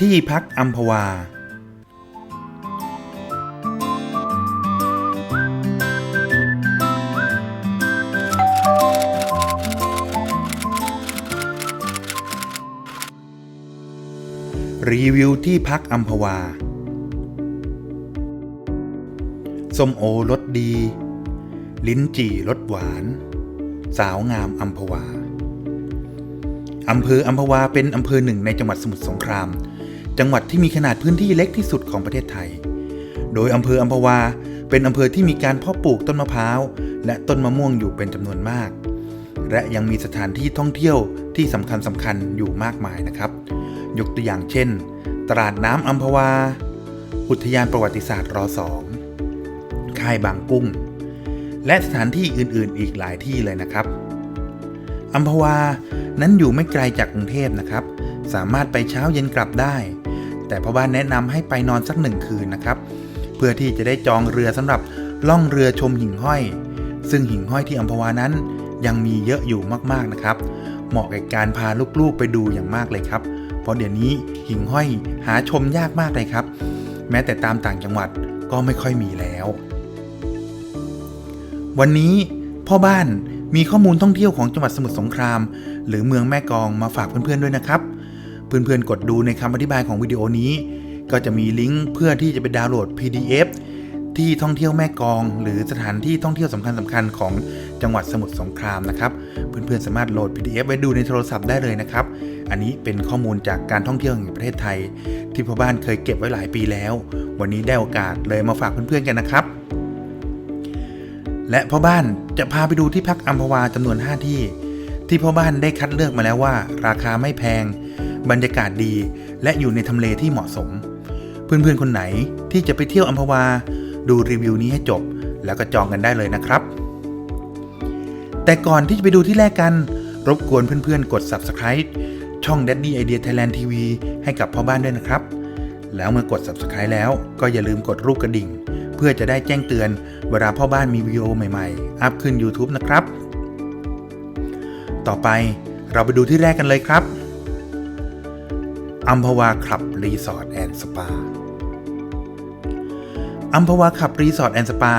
ที่พักอัมพวา รีวิวที่พักอัมพวา ส้มโอรสดี ลิ้นจี่รสหวาน สาวงามอัมพวา อำเภออัมพวาเป็นอำเภอหนึ่งในจังหวัดสมุทรสงคราม จังหวัดที่มีขนาดพื้นที่เล็กที่สุดของประเทศไทย โดยอำเภออัมพวา เป็นอำเภอที่มีการเพาะปลูกต้นมะพร้าว และต้นมะม่วงอยู่เป็นจำนวนมาก และยังมีสถานที่ท่องเที่ยวที่สำคัญสำคัญอยู่มากมายนะครับ ยกตัวอย่างเช่น ตลาดน้ำอัมพวา อุทยานประวัติศาสตร์รอสองค่ายบางกุ้ง และสถานที่อื่นๆ อีกหลายที่เลยนะครับอัมพวานั้นอยู่ไม่ไกลจากกรุงเทพนะครับ สามารถไปเช้าเย็นกลับได้ แต่พ่อบ้านแนะนำให้ไปนอนสักหนึ่งคืนนะครับ เพื่อที่จะได้จองเรือสำหรับล่องเรือชมหิ่งห้อย ซึ่งหิ่งห้อยที่อัมพวานั้นยังมีเยอะอยู่มากๆนะครับ เหมาะกับการพาลูกๆไปดูอย่างมากเลยครับ เพราะเดี๋ยวนี้หิ่งห้อยหาชมยากมากเลยครับ แม้แต่ตามต่างจังหวัดก็ไม่ค่อยมีแล้ว วันนี้พ่อบ้านมีข้อมูลท่องเที่ยวของจังหวัดสมุทรสงคราม หรือเมืองแม่กองมาฝากเพื่อนๆด้วยนะครับ เพื่อนๆ กดดูในคำอธิบายของวิดีโอนี้ ก็จะมีลิงก์เพื่อที่จะไปดาวน์โหลด PDF ที่ท่องเที่ยวแม่กอง หรือสถานที่ท่องเที่ยวสำคัญๆของจังหวัดสมุทรสงครามนะครับ เพื่อนๆสามารถโหลด PDF ไว้ดูในโทรศัพท์ได้เลยนะครับ อันนี้เป็นข้อมูลจากการท่องเที่ยวแห่งประเทศไทย ที่พ่อบ้านเคยเก็บไว้หลายปีแล้ว วันนี้ได้โอกาสเลยมาฝากเพื่อนๆกันนะครับ และพ่อบ้านจะพาไปดูที่พักอัมพวาจำนวน 5 ที่ ที่พ่อบ้านได้คัดเลือกมาแล้วว่า ราคาไม่แพง บรรยากาศดี และอยู่ในทำเลที่เหมาะสม เพื่อนๆคนไหนที่จะไปเที่ยวอัมพวา ดูรีวิวนี้ให้จบ แล้วก็จองกันได้เลยนะครับ แต่ก่อนที่จะไปดูที่แรกกัน รบกวนเพื่อนๆ กด subscribe ช่อง Daddy Idea Thailand TV ให้กับพ่อบ้านด้วยนะครับ แล้วเมื่อกด subscribe แล้วก็อย่าลืมกดรูปกระดิ่ง เพื่อจะได้แจ้งเตือนเวลาพ่อบ้านมีวิดีโอใหม่ๆ อัพขึ้น YouTube นะครับ ต่อไปเราไปดูที่แรกกันเลยครับ อัมพวาคลับรีสอร์ทแอนด์สปาอัมพวาคลับรีสอร์ทแอนด์สปา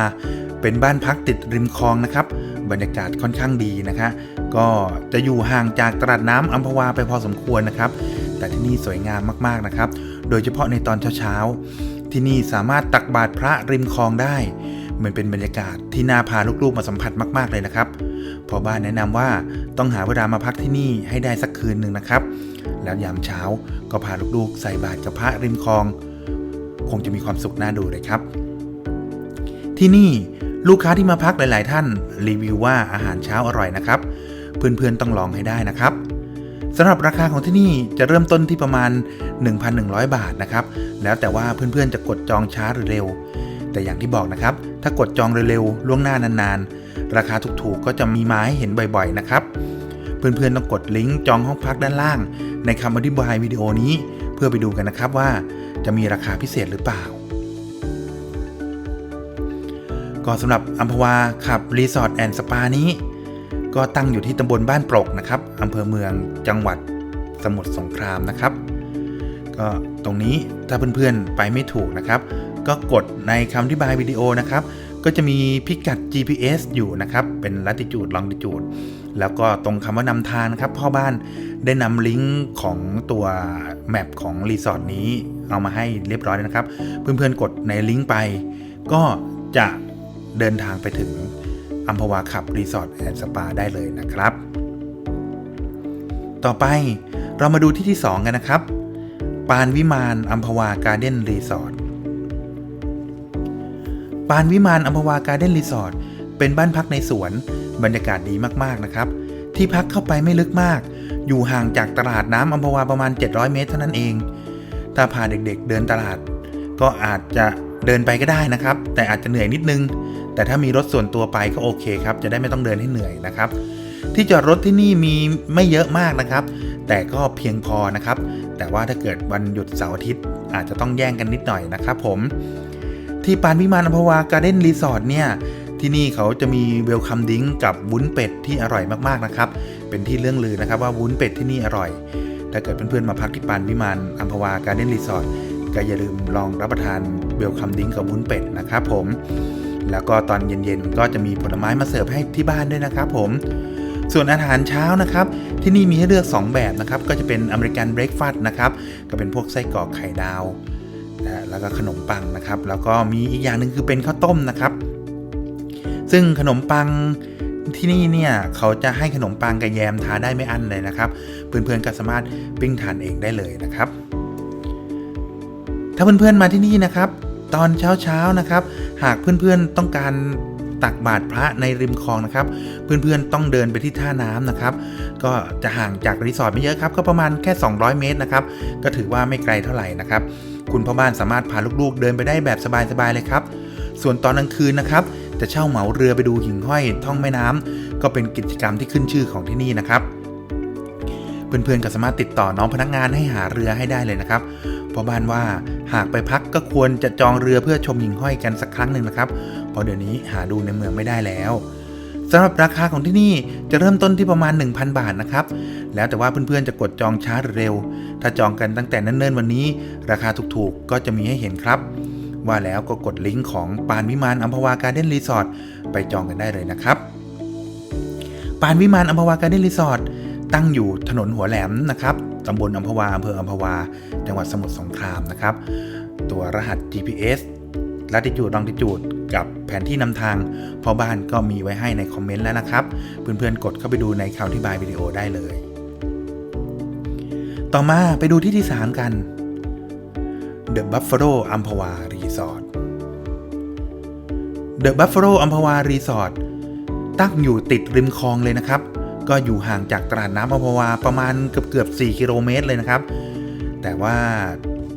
เป็นบ้านพักติดริมคลองนะครับ บรรยากาศค่อนข้างดีนะคะ ก็จะอยู่ห่างจากตลาดน้ำอัมพวาไปพอสมควรนะครับ แต่ที่นี่สวยงามมากๆนะครับ โดยเฉพาะในตอนเช้าๆ ที่นี่สามารถตักบาตรพระริมคลองได้มันเป็นบรรยากาศที่น่าพาลูกๆมาสัมผัสมาก ๆ เลยนะครับพอบ้านแนะนำว่าต้องหาเวลามาพักที่นี่ให้ได้สักคืนหนึ่งนะครับ แล้วยามเช้าก็พาลูกๆ ใส่บาตรกับพระริมคลอง คงจะมีความสุขน่าดูเลยครับ ที่นี่ลูกค้าที่มาพักหลาย ๆ ท่านรีวิวว่าอาหารเช้าอร่อยนะครับ เพื่อนๆต้องลองให้ได้นะครับสำหรับราคาของที่นี่จะเริ่มต้นที่ประมาณ 1,100 บาทนะครับ แล้วแต่ว่าเพื่อนๆจะกดจองช้าหรือเร็ว แต่อย่างที่บอกนะครับ ถ้ากดจองเร็วๆล่วงหน้านานๆ ราคาถูกๆก็จะมีมาให้เห็นบ่อยๆนะครับ เพื่อนๆต้องกดลิงก์จองห้องพักด้านล่าง ในคำอธิบายวิดีโอนี้ เพื่อไปดูกันนะครับว่าจะมีราคาพิเศษหรือเปล่า ก็สำหรับอัมพวาขับรีสอร์ทแอนด์สปานี้ ก็ตั้งอยู่ที่ตำบลบ้านปรกนะครับอำเภอเมืองจังหวัดสมุทรสงครามนะครับ ก็ตรงนี้ถ้าเพื่อนๆไปไม่ถูกนะครับ ก็กดในคำอธิบายวิดีโอนะครับ ก็จะมีพิกัด GPS อยู่นะครับ เป็น latitude longitude แล้วก็ตรงคำว่านำทางนะครับพ่อบ้านได้นำลิงก์ของตัวแมปของรีสอร์ทนี้เอามาให้เรียบร้อยนะครับ เพื่อนๆกดในลิงก์ไป ก็จะเดินทางไปถึงอัมพวาขับรีสอร์ทแอนด์สปาได้เลยนะครับ ต่อไปเรามาดูที่ที่ 2 กันนะครับ ปานวิมานอัมพวาการ์เด้นรีสอร์ท ปานวิมานอัมพวาการ์เด้นรีสอร์ทเป็นบ้านพักในสวน บรรยากาศดีมากๆนะครับ ที่พักเข้าไปไม่ลึกมาก อยู่ห่างจากตลาดน้ำอัมพวาประมาณ 700 เมตรเท่านั้นเอง ถ้าพาเด็กๆเดินตลาด ก็อาจจะเดินไปก็ได้นะครับ แต่อาจจะเหนื่อยนิดนึง แต่ถ้ามีรถส่วนตัวไปก็โอเคครับ จะได้ไม่ต้องเดินให้เหนื่อยนะครับ ที่จอดรถที่นี่มีไม่เยอะมากนะครับ แต่ก็เพียงพอนะครับ แต่ว่าถ้าเกิดวันหยุดเสาร์อาทิตย์อาจจะต้องแย่งกันนิดหน่อยนะครับผม ที่ปานวิมานอัมพวาการ์เด้นรีสอร์ทเนี่ยที่นี่เขาจะมีเวลคัมดิ้งกับวุ้นเป็ดที่อร่อยมากๆนะครับ เป็นที่เรื่องลือนะครับว่าวุ้นเป็ดที่นี่อร่อยแถ้าเกิดเพื่อนๆมาพักที่ปานวิมานอัมพวาการ์เด้นรีสอร์ทก็อย่าลืมลองรับประทานเวลคัมดิ้งกับวุ้นเป็ดนะครับผม แล้วก็ตอนเย็นๆก็จะมีผลไม้มาเสิร์ฟให้ที่บ้านด้วยนะครับผม ส่วนอาหารเช้านะครับ ที่นี่มีให้เลือก 2 แบบนะครับ ก็จะเป็นอเมริกันเบรกฟาสต์นะครับ ก็เป็นพวกไส้กรอกไข่ดาว นะแล้วก็ขนมปังนะครับ แล้วก็มีอีกอย่างหนึ่งคือเป็นข้าวต้มนะครับ ซึ่งขนมปังที่นี่เนี่ยเขาจะให้ขนมปังกับแยมทาได้ไม่อั้นเลยนะครับ เพื่อนๆก็สามารถปิ้งทานเองได้เลยนะครับ ถ้าเพื่อนๆมาที่นี่นะครับ ตอนเช้าๆนะครับ หากเพื่อนๆต้องการตักบาตรพระในริมคลองนะครับ เพื่อนๆต้องเดินไปที่ท่าน้ำนะครับ ก็จะห่างจากรีสอร์ทไม่เยอะครับ ก็ประมาณแค่ 200 เมตรนะครับ ก็ถือว่าไม่ไกลเท่าไหร่นะครับ คุณพ่อบ้านสามารถพาลูกๆ เดินไปได้แบบสบายๆเลยครับ ส่วนตอนกลางคืนนะครับจะเช่าเหมาเรือไปดูหิ่งห้อยท่องแม่น้ำก็เป็นกิจกรรมที่ขึ้นชื่อของที่นี่นะครับ เพื่อนๆก็สามารถติดต่อน้องพนักงานให้หาเรือให้ได้เลยนะครับเพราะบ้านว่าหากไปพักก็ควรจะจองเรือเพื่อชมหิ่งห้อยกันสักครั้งหนึ่งนะครับ เพราะเดี๋ยวนี้หาดูในเมืองไม่ได้แล้ว สำหรับราคาของที่นี่จะเริ่มต้นที่ประมาณ 1,000 บาทนะครับ แล้วแต่ว่าเพื่อนๆจะกดจองช้าหรือเร็ว ถ้าจองกันตั้งแต่เนิ่นๆวันนี้ ราคาถูกๆก็จะมีให้เห็นครับ ว่าแล้วก็กดลิงก์ของปานวิมานอัมพวาการ์เด้นรีสอร์ทไปจองกันได้เลยนะครับ ปานวิมานอัมพวาการ์เด้นรีสอร์ทตั้งอยู่ถนนหัวแหลมนะครับตำบลอัมพวาอำเภออัมพวา จังหวัดสมุทรสงครามนะครับ ตัวรหัส GPS ลัติจูดลองติจูดกับแผนที่นำทางพ่อบ้านก็มีไว้ให้ในคอมเมนต์แล้วนะครับ เพื่อนๆกดเข้าไปดูในคำอธิบายวิดีโอได้เลย ต่อมาไปดูที่ที่ 3 กัน The Buffalo อัมพวารีสอร์ท The Buffalo อัมพวารีสอร์ทตั้งอยู่ติดริมคลองเลยนะครับ ก็อยู่ห่างจากตลาดน้ำอัมพวาประมาณเกือบเกือบ4กิโลเมตรเลยนะครับ แต่ว่า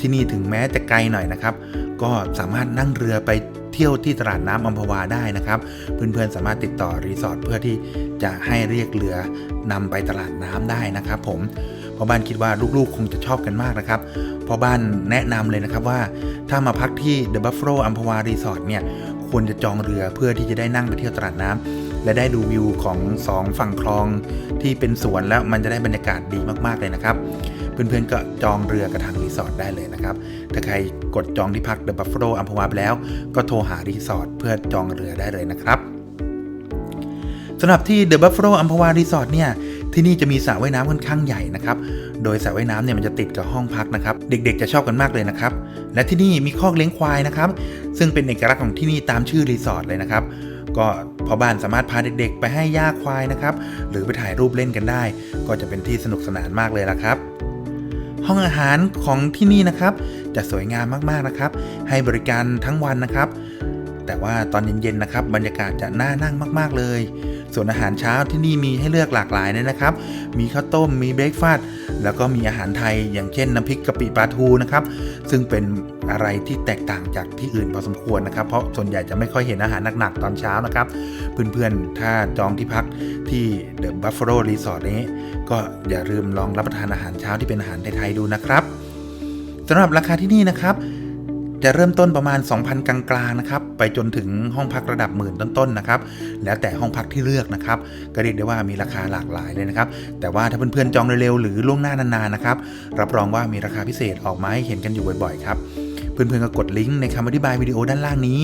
ที่นี่ถึงแม้จะไกลหน่อยนะครับ ก็สามารถนั่งเรือไปเที่ยวที่ตลาดน้ำอัมพวาได้นะครับ เพื่อนๆสามารถติดต่อรีสอร์ทเพื่อที่จะให้เรียกเรือนำไปตลาดน้ำได้นะครับผมเพราะบ้านคิดว่าลูกๆ คงจะชอบกันมากนะครับเพราะบ้านแนะนำเลยนะครับว่าถ้ามาพักที่ The Buffalo อัมพวารีสอร์ทเนี่ยควรจะจองเรือเพื่อที่จะได้นั่งไปเที่ยวตลาดน้ำและได้ดูวิวของสองฝั่งคลองที่เป็นสวนแล้วมันจะได้บรรยากาศดีมากๆเลยนะครับ เพื่อนๆก็จองเรือกับทางรีสอร์ทได้เลยนะครับ ถ้าใครกดจองที่พัก The Buffalo อัมพวาไปแล้ว ก็โทรหารีสอร์ทเพื่อจองเรือได้เลยนะครับสำหรับที่ The Buffalo อัมพวารีสอร์ทเนี่ย ที่นี่จะมีสระว่ายน้ำค่อนข้างใหญ่นะครับ โดยสระว่ายน้ำเนี่ยมันจะติดกับห้องพักนะครับ เด็กๆจะชอบกันมากเลยนะครับ และที่นี่มีคอกเลี้ยงควายนะครับ ซึ่งเป็นเอกลักษณ์ของที่นี่ตามชื่อรีสอร์ทเลยนะครับ ก็พอบ้านสามารถพาเด็กๆ ไปให้ย่าควายนะครับ หรือไปถ่ายรูปเล่นกันได้ ก็จะเป็นที่สนุกสนานมากเลยละครับ ห้องอาหารของที่นี่นะครับ จะสวยงามมากๆนะครับ ให้บริการทั้งวันนะครับ แต่ว่าตอนเย็นๆนะครับ บรรยากาศจะน่านั่งมาก ๆเลย ส่วนอาหารเช้าที่นี่มีให้เลือกหลากหลายเลยนะครับ มีข้าวต้ม มีเบรกฟาสต์แล้วก็มีอาหารไทยอย่างเช่นน้ำพริกกะปิปลาทูนะครับ ซึ่งเป็นอะไรที่แตกต่างจากที่อื่นพอสมควรนะครับ เพราะส่วนใหญ่จะไม่ค่อยเห็นอาหารหนักๆตอนเช้านะครับ เพื่อนๆ ถ้าจองที่พักที่ The Buffalo Resort นี้ ก็อย่าลืมลองรับประทานอาหารเช้าที่เป็นอาหารไทยๆดูนะครับสำหรับราคาที่นี่นะครับ จะเริ่มต้นประมาณ 2,000 กลางๆนะครับไปจนถึงห้องพักระดับหมื่นต้นๆนะครับแล้วแต่ห้องพักที่เลือกนะครับก็เรียกได้ว่ามีราคาหลากหลายเลยนะครับแต่ว่าถ้าเพื่อนๆจองเร็วๆหรือล่วงหน้านานๆนะครับรับรองว่ามีราคาพิเศษออกมาให้เห็นกันอยู่บ่อยๆครับเพื่อนๆก็กดลิงก์ในคำอธิบายวิดีโอด้านล่างนี้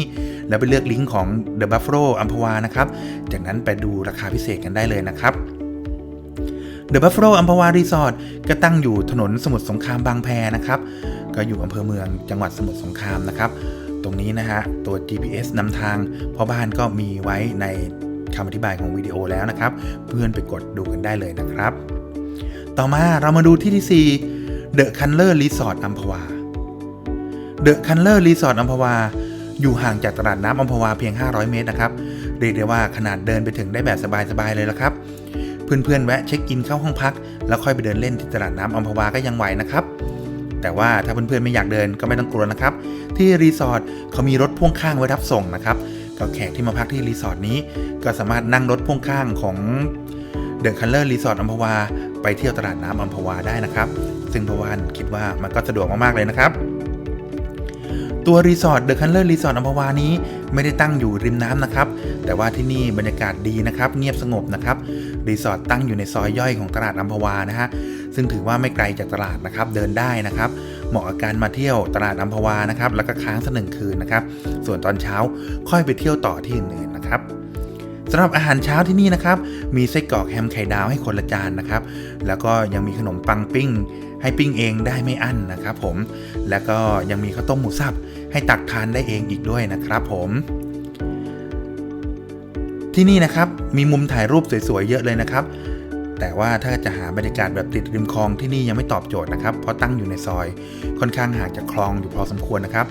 แล้วไปเลือกลิงก์ของ The Buffalo อัมพวานะครับ จากนั้นไปดูราคาพิเศษกันได้เลยนะครับ The Buffalo อัมพวารีสอร์ทก็ตั้งอยู่ถนนสมุทรสงครามบางแพนะครับ ก็อยู่อำเภอเมืองจังหวัดสมุทรสงครามนะครับ ตรงนี้นะฮะ ตัว GPS นำทางพ่อบ้านก็มีไว้ในคำอธิบายของวิดีโอแล้วนะครับ เพื่อนไปกดดูกันได้เลยนะครับ ต่อมาเรามาดูที่ที่4 The Color Resort อัมพวา The Color Resort อัมพวาอยู่ห่างจากตลาดน้ำอัมพวาเพียง 500 เมตรนะครับ เรียกได้ว่าขนาดเดินไปถึงได้แบบสบายๆเลยละครับ เพื่อนๆแวะเช็คอินเข้าห้องพัก แล้วค่อยไปเดินเล่นที่ตลาดน้ำอัมพวาก็ยังไหวนะครับ แต่ว่าถ้าเพื่อนๆไม่อยากเดินก็ไม่ต้องกลัวนะครับ ที่รีสอร์ทเขามีรถพ่วงข้างไว้รับส่งนะครับก็แขกที่มาพักที่รีสอร์ทนี้ ก็สามารถนั่งรถพ่วงข้างของเดอะคัลเลอร์รีสอร์ทอัมพวา ไปเที่ยวตลาดน้ำอัมพวาได้นะครับ ซึ่งพวานคิดว่ามันก็สะดวกมากๆเลยนะครับตัวรีสอร์ทเดอะคัลเลอร์รีสอร์ทอัมพวานี้ไม่ได้ตั้งอยู่ริมน้ำนะครับ แต่ว่าที่นี่บรรยากาศดีนะครับ เงียบสงบนะครับ รีสอร์ทตั้งอยู่ในซอยย่อยของตลาดอัมพวานะฮะซึ่งถือว่าไม่ไกลจากตลาดนะครับเดินได้นะครับ เหมาะกับการมาเที่ยวตลาดอัมพวานะครับแล้วก็ค้างสักหนึ่งคืนนะครับ ส่วนตอนเช้าค่อยไปเที่ยวต่อที่อื่นๆนะครับสำหรับอาหารเช้าที่นี่นะครับ มีไส้กรอกแฮมไข่ดาวให้คนละจานนะครับ แล้วก็ยังมีขนมปังปิ้ง ให้ปิ้งเองได้ไม่อั้นนะครับผม แล้วก็ยังมีข้าวต้มหมูสับให้ตักทานได้เองอีกด้วยนะครับผม ที่นี่นะครับมีมุมถ่ายรูปสวยๆเยอะเลยนะครับ แต่ว่าถ้าจะหาบรรยากาศแบบติดริมคลองที่นี่ยังไม่ตอบโจทย์นะครับเพราะตั้งอยู่ในซอย ค่อนข้างห่างจากคลองอยู่พอสมควรนะครับ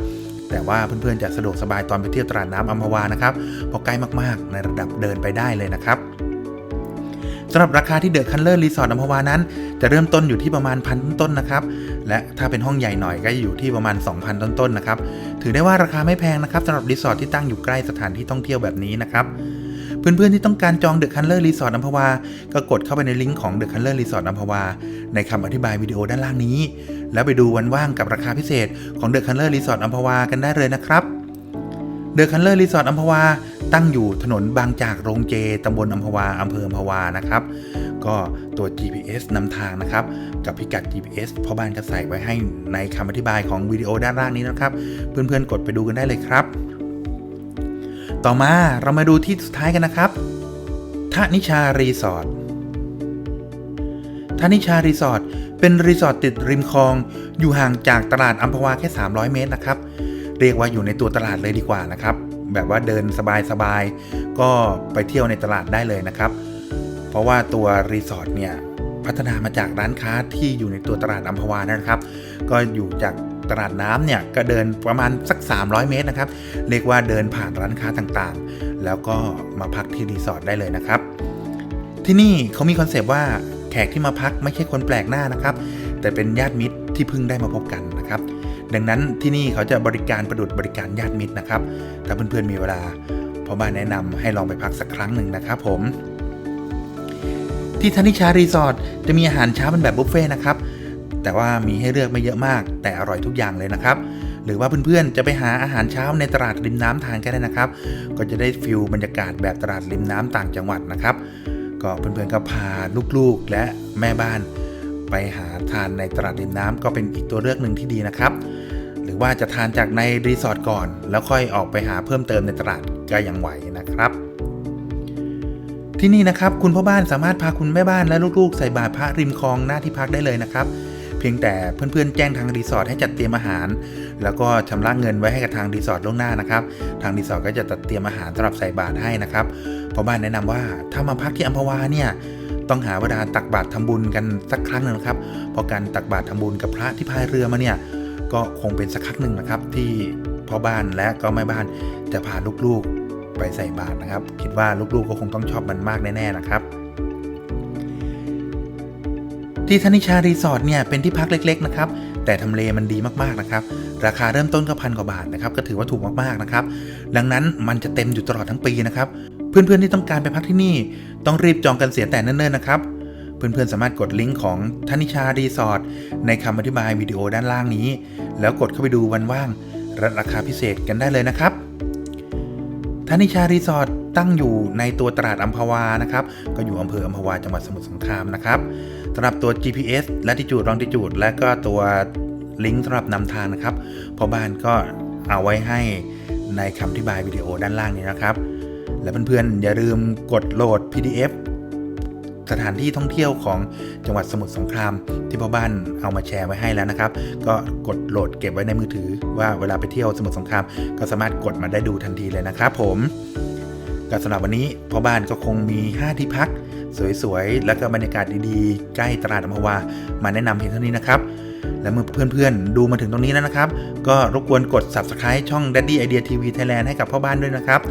แต่ว่าเพื่อนๆจะสะดวกสบายตอนไปเที่ยวตลาดน้ำอัมพวานะครับเพราะใกล้มากๆ ในระดับเดินไปได้เลยนะครับสำหรับราคาที่เดอะคันเลอร์รีสอร์ทอัมพวานั้น จะเริ่มต้นอยู่ที่ประมาณพันต้นนะครับ และถ้าเป็นห้องใหญ่หน่อยก็อยู่ที่ประมาณ 2,000 ต้นๆนะครับ ถือได้ว่าราคาไม่แพงนะครับสำหรับรีสอร์ทที่ตั้งอยู่ใกล้สถานที่ท่องเที่ยวแบบนี้นะครับ เพื่อนๆที่ต้องการจองเดอะคันเลอร์รีสอร์ทอัมพวา ก็กดเข้าไปในลิงก์ของเดอะคันเลอร์รีสอร์ทอัมพวา ในคำอธิบายวิดีโอด้านล่างนี้ แล้วไปดูวันว่างกับราคาพิเศษของเดอะคันเลอร์รีสอร์ทอัมพวากันได้เลยนะครับเดอะคันเลอร์รีสอร์ทอัมพวา ตั้งอยู่ถนนบางจากโรงเจ ตำบลอัมพวา อำเภออัมพวา นะครับ ก็ตัว GPS นำทางนะครับ กับพิกัด GPS พ่อบ้านก็ใส่ไว้ให้ในคำอธิบายของวิดีโอด้านล่างนี้นะครับ เพื่อนๆ กดไปดูกันได้เลยครับ ต่อมาเรามาดูที่สุดท้ายกันนะครับทนิชารีสอร์ททนิชารีสอร์ทเป็นรีสอร์ทติดริมคลอง อยู่ห่างจากตลาดอัมพวาแค่ 300 เมตรนะครับ เรียกว่าอยู่ในตัวตลาดเลยดีกว่านะครับ แบบว่าเดินสบายๆ ก็ไปเที่ยวในตลาดได้เลยนะครับ เพราะว่าตัวรีสอร์ทเนี่ยพัฒนามาจากร้านค้าที่อยู่ในตัวตลาดอัมพวานะครับ ก็อยู่จาก ตลาดน้ำเนี่ยก็เดินประมาณสัก 300 เมตรนะครับ เรียกว่าเดินผ่านร้านค้าต่างๆ แล้วก็มาพักที่รีสอร์ทได้เลยนะครับ ที่นี่เขามีคอนเซปต์ว่าแขกที่มาพักไม่ใช่คนแปลกหน้านะครับ แต่เป็นญาติมิตรที่เพิ่งได้มาพบกันนะครับ ดังนั้นที่นี่เขาจะบริการประดุดบริการญาติมิตรนะครับ ถ้าเพื่อนๆมีเวลาพ่อบ้านแนะนำให้ลองไปพักสักครั้งหนึ่งนะครับผมที่ธนิชารีสอร์ทจะมีอาหารเช้าเป็นแบบบุฟเฟ่ต์นะครับ แต่ว่ามีให้เลือกไม่เยอะมาก แต่อร่อยทุกอย่างเลยนะครับ หรือว่าเพื่อนๆจะไปหาอาหารเช้าในตลาดริมน้ำทานก็ได้นะครับ ก็จะได้ฟิลบรรยากาศแบบตลาดริมน้ำต่างจังหวัดนะครับ ก็เพื่อนๆก็พาลูกๆและแม่บ้าน ไปหาทานในตลาดริมน้ำก็เป็นอีกตัวเลือกหนึ่งที่ดีนะครับ หรือว่าจะทานจากในรีสอร์ทก่อน แล้วค่อยออกไปหาเพิ่มเติมในตลาดก็ยังไหวนะครับที่นี่นะครับคุณพ่อบ้านสามารถพาคุณแม่บ้านและลูกๆ ใส่บาตรพระริมคลองหน้าที่พักได้เลยนะครับ พียงแต่เพื่อนๆแจ้งทางรีสอร์ทให้จัดเตรียมอาหาร แล้วก็ชำระเงินไว้ให้กับทางรีสอร์ทล่วงหน้านะครับ ทางรีสอร์ทก็จะจัดเตรียมอาหารสำหรับใส่บาตรให้นะครับพ่อบ้านแนะนำว่าถ้ามาพักที่อัมพวาเนี่ยต้องหาเวลาตักบาตรทำบุญกันสักครั้งหนึงนะครับเพราะการตักบาตรทำบุญกับพระที่พายเรือมาเนี่ยก็คงเป็นสักครั้งหนึ่งนะครับ ที่พ่อบ้านและก็แม่บ้านจะพาลูกๆไปใส่บาตรนะครับ คิดว่าลูกๆก็คงต้องชอบมันมากแน่ๆนะครับ ที่ธนิชารีสอร์ทเนี่ยเป็นที่พักเล็กๆนะครับแต่ทำเลมันดีมากๆนะครับราคาเริ่มต้นก็พันกว่าบาทนะครับก็ถือว่าถูกมากๆนะครับดังนั้นมันจะเต็มอยู่ตลอดทั้งปีนะครับเพื่อนๆที่ต้องการไปพักที่นี่ ต้องรีบจองกันเสียแต่เนิ่นๆนะครับเพื่อนๆสามารถกดลิงก์ของธนิชารีสอร์ทในคำอธิบายวิดีโอด้านล่างนี้ แล้วกดเข้าไปดูวันว่างและราคาพิเศษกันได้เลยนะครับธนิชารีสอร์ทตั้งอยู่ในตัวตลาดอัมพวานะครับ ก็อยู่อำเภออัมพวาจังหวัดสมุทรสงครามนะครับ สำหรับตัว GPS และติจูดลองติจูดและก็ตัวลิงก์สำหรับนำทางนะครับพอบ้านก็เอาไว้ให้ในคำอธิบายวิดีโอด้านล่างนี้นะครับ และเพื่อนๆ อย่าลืมกดโหลด PDF สถานที่ท่องเที่ยวของจังหวัดสมุทรสงคราม ที่พ่อบ้านเอามาแชร์ไว้ให้แล้วนะครับ ก็กดโหลดเก็บไว้ในมือถือ ว่าเวลาไปเที่ยวสมุทรสงคราม ก็สามารถกดมาได้ดูทันทีเลยนะครับ ผมก็สำหรับวันนี้พ่อบ้านก็คงมี 5 ที่พัก สวยๆ แล้วก็บรรยากาศดีๆ ใกล้ตลาดอัมพวา มาแนะนำเพียงเท่านี้นะครับ และเมื่อเพื่อนๆ ดูมาถึงตรงนี้แล้วนะครับ ก็รบกวนกด subscribe ช่อง Daddy Idea TV Thailand ให้กับพ่อบ้านด้วยนะครับ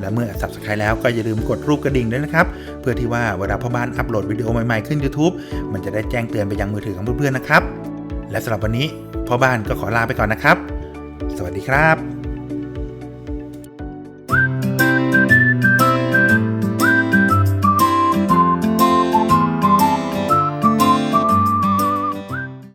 และเมื่อ subscribe แล้วก็อย่าลืมกดรูปกระดิ่งด้วยนะครับ เพื่อที่ว่าเวลาพ่อบ้านอัปโหลดวิดีโอใหม่ๆขึ้น YouTube มันจะได้แจ้งเตือนไปยังมือถือของเพื่อนๆนะครับ และสำหรับวันนี้พ่อบ้านก็ขอลาไปก่อนนะครับ สวัสดีครับ